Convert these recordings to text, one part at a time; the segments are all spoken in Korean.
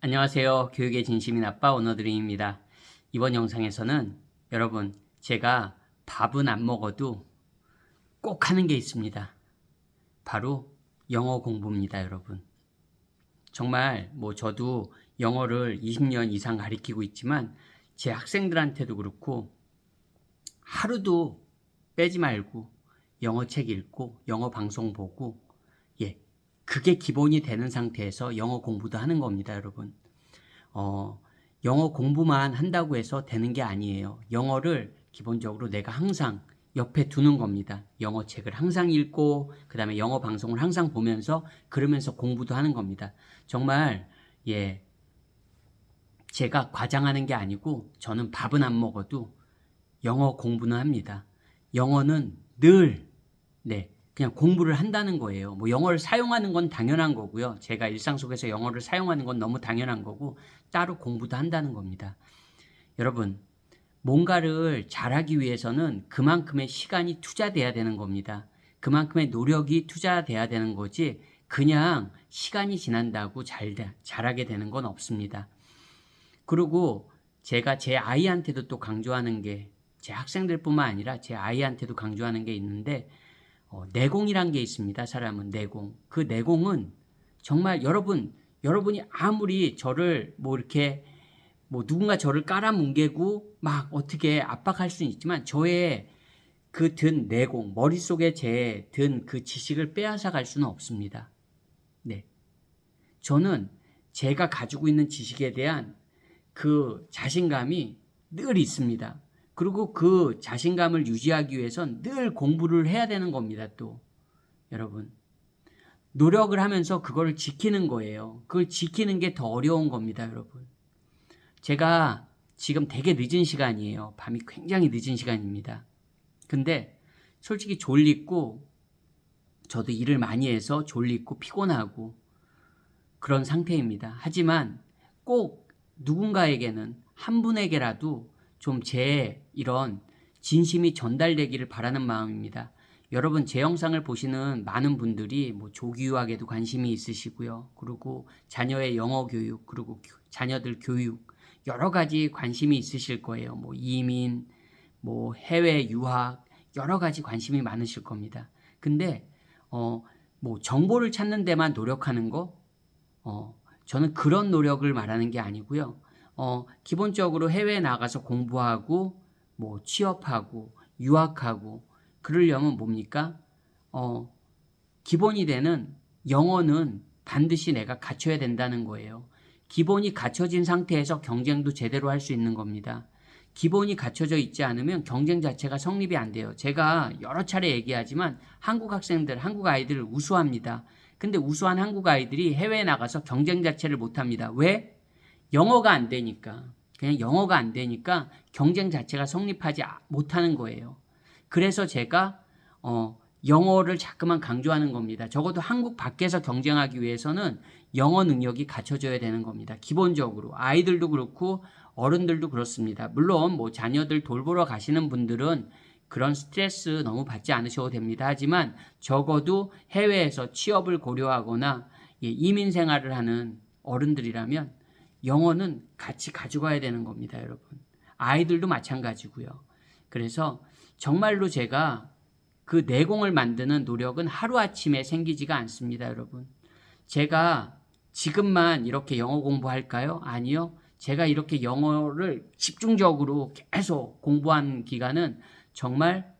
안녕하세요. 교육의 진심인 아빠 오너드림입니다. 이번 영상에서는 여러분 제가 밥은 안 먹어도 꼭 하는 게 있습니다. 바로 영어 공부입니다, 여러분. 정말 뭐 저도 영어를 20년 이상 가리키고 있지만 제 학생들한테도 그렇고 하루도 빼지 말고 영어 책 읽고 영어 방송 보고 예 그게 기본이 되는 상태에서 영어 공부도 하는 겁니다, 여러분. 어, 영어 공부만 한다고 해서 되는 게 아니에요. 영어를 기본적으로 내가 항상 옆에 두는 겁니다. 영어 책을 항상 읽고, 그 다음에 영어 방송을 항상 보면서, 그러면서 공부도 하는 겁니다. 정말, 예, 제가 과장하는 게 아니고, 저는 밥은 안 먹어도 영어 공부는 합니다. 영어는 늘, 네, 그냥 공부를 한다는 거예요. 뭐 영어를 사용하는 건 당연한 거고요. 제가 일상 속에서 영어를 사용하는 건 너무 당연한 거고 따로 공부도 한다는 겁니다. 여러분, 뭔가를 잘하기 위해서는 그만큼의 시간이 투자돼야 되는 겁니다. 그만큼의 노력이 투자돼야 되는 거지 그냥 시간이 지난다고 잘 잘하게 되는 건 없습니다. 그리고 제가 제 아이한테도 또 강조하는 게 제 학생들뿐만 아니라 제 아이한테도 강조하는 게 있는데 어, 내공이란 게 있습니다. 사람은 내공. 그 내공은 정말 여러분, 여러분이 아무리 저를 뭐 이렇게 뭐 누군가 저를 깔아뭉개고 막 어떻게 압박할 수는 있지만 저의 그 든 내공, 머릿속에 제 든 그 지식을 빼앗아 갈 수는 없습니다. 네. 저는 제가 가지고 있는 지식에 대한 그 자신감이 늘 있습니다. 그리고 그 자신감을 유지하기 위해선 늘 공부를 해야 되는 겁니다, 또. 여러분. 노력을 하면서 그걸 지키는 거예요. 그걸 지키는 게 더 어려운 겁니다, 여러분. 제가 지금 되게 늦은 시간이에요. 밤이 굉장히 늦은 시간입니다. 근데 솔직히 졸리고 저도 일을 많이 해서 졸리고 피곤하고 그런 상태입니다. 하지만 꼭 누군가에게는 한 분에게라도 좀 제 이런 진심이 전달되기를 바라는 마음입니다. 여러분 제 영상을 보시는 많은 분들이 뭐 조기 유학에도 관심이 있으시고요. 그리고 자녀의 영어 교육, 그리고 자녀들 교육 여러 가지 관심이 있으실 거예요. 뭐 이민, 뭐 해외 유학 여러 가지 관심이 많으실 겁니다. 근데 어 뭐 정보를 찾는 데만 노력하는 거 어, 저는 그런 노력을 말하는 게 아니고요. 어, 기본적으로 해외에 나가서 공부하고 뭐 취업하고 유학하고 그러려면 뭡니까? 어, 기본이 되는 영어는 반드시 내가 갖춰야 된다는 거예요. 기본이 갖춰진 상태에서 경쟁도 제대로 할 수 있는 겁니다. 기본이 갖춰져 있지 않으면 경쟁 자체가 성립이 안 돼요. 제가 여러 차례 얘기하지만 한국 학생들, 한국 아이들을 우수합니다. 근데 우수한 한국 아이들이 해외에 나가서 경쟁 자체를 못 합니다. 왜? 영어가 안 되니까. 그냥 영어가 안 되니까 경쟁 자체가 성립하지 못하는 거예요. 그래서 제가 어, 영어를 자꾸만 강조하는 겁니다. 적어도 한국 밖에서 경쟁하기 위해서는 영어 능력이 갖춰져야 되는 겁니다. 기본적으로 아이들도 그렇고 어른들도 그렇습니다. 물론 뭐 자녀들 돌보러 가시는 분들은 그런 스트레스 너무 받지 않으셔도 됩니다. 하지만 적어도 해외에서 취업을 고려하거나 예, 이민 생활을 하는 어른들이라면 영어는 같이 가져가야 되는 겁니다, 여러분. 아이들도 마찬가지고요. 그래서 정말로 제가 그 내공을 만드는 노력은 하루아침에 생기지가 않습니다, 여러분. 제가 지금만 이렇게 영어 공부할까요? 아니요. 제가 이렇게 영어를 집중적으로 계속 공부한 기간은 정말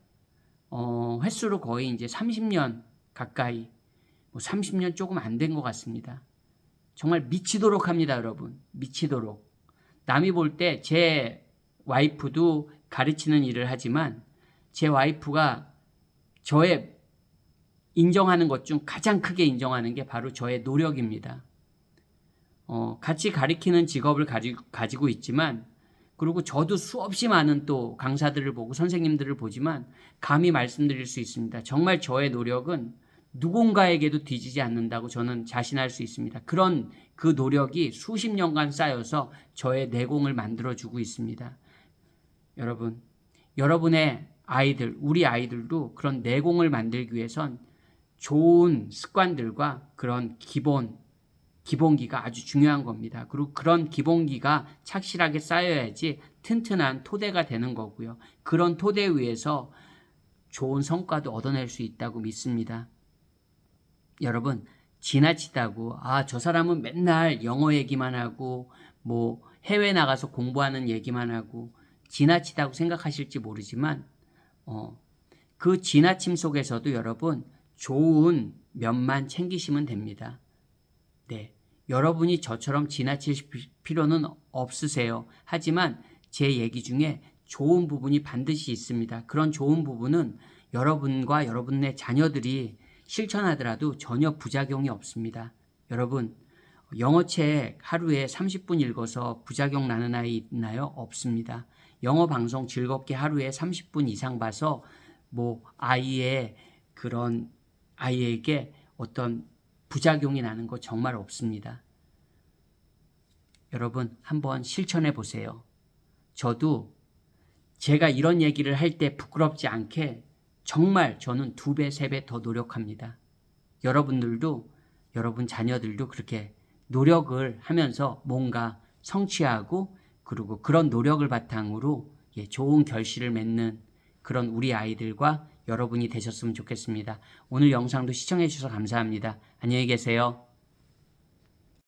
어, 횟수로 거의 이제 30년 가까이, 뭐 30년 조금 안 된 것 같습니다. 정말 미치도록 합니다, 여러분. 미치도록. 남이 볼 때 제 와이프도 가르치는 일을 하지만 제 와이프가 저의 인정하는 것 중 가장 크게 인정하는 게 바로 저의 노력입니다. 어, 같이 가르치는 직업을 가지, 가지고 있지만 그리고 저도 수없이 많은 또 강사들을 보고 선생님들을 보지만 감히 말씀드릴 수 있습니다. 정말 저의 노력은 누군가에게도 뒤지지 않는다고 저는 자신할 수 있습니다. 그런 그 노력이 수십 년간 쌓여서 저의 내공을 만들어주고 있습니다. 여러분, 여러분의 아이들, 우리 아이들도 그런 내공을 만들기 위해선 좋은 습관들과 그런 기본, 기본기가 아주 중요한 겁니다. 그리고 그런 기본기가 착실하게 쌓여야지 튼튼한 토대가 되는 거고요. 그런 토대 위에서 좋은 성과도 얻어낼 수 있다고 믿습니다. 여러분, 지나치다고, 아, 저 사람은 맨날 영어 얘기만 하고, 뭐, 해외 나가서 공부하는 얘기만 하고, 지나치다고 생각하실지 모르지만, 어, 그 지나침 속에서도 여러분, 좋은 면만 챙기시면 됩니다. 네. 여러분이 저처럼 지나칠 피- 필요는 없으세요. 하지만 제 얘기 중에 좋은 부분이 반드시 있습니다. 그런 좋은 부분은 여러분과 여러분의 자녀들이 실천하더라도 전혀 부작용이 없습니다. 여러분, 영어책 하루에 30분 읽어서 부작용 나는 아이 있나요? 없습니다. 영어 방송 즐겁게 하루에 30분 이상 봐서 뭐 아이의 그런 아이에게 어떤 부작용이 나는 거 정말 없습니다. 여러분 한번 실천해 보세요. 저도 제가 이런 얘기를 할 때 부끄럽지 않게 정말 저는 두 배, 세 배 더 노력합니다. 여러분들도 여러분 자녀들도 그렇게 노력을 하면서 뭔가 성취하고 그리고 그런 노력을 바탕으로 예, 좋은 결실을 맺는 그런 우리 아이들과 여러분이 되셨으면 좋겠습니다. 오늘 영상도 시청해 주셔서 감사합니다. 안녕히 계세요.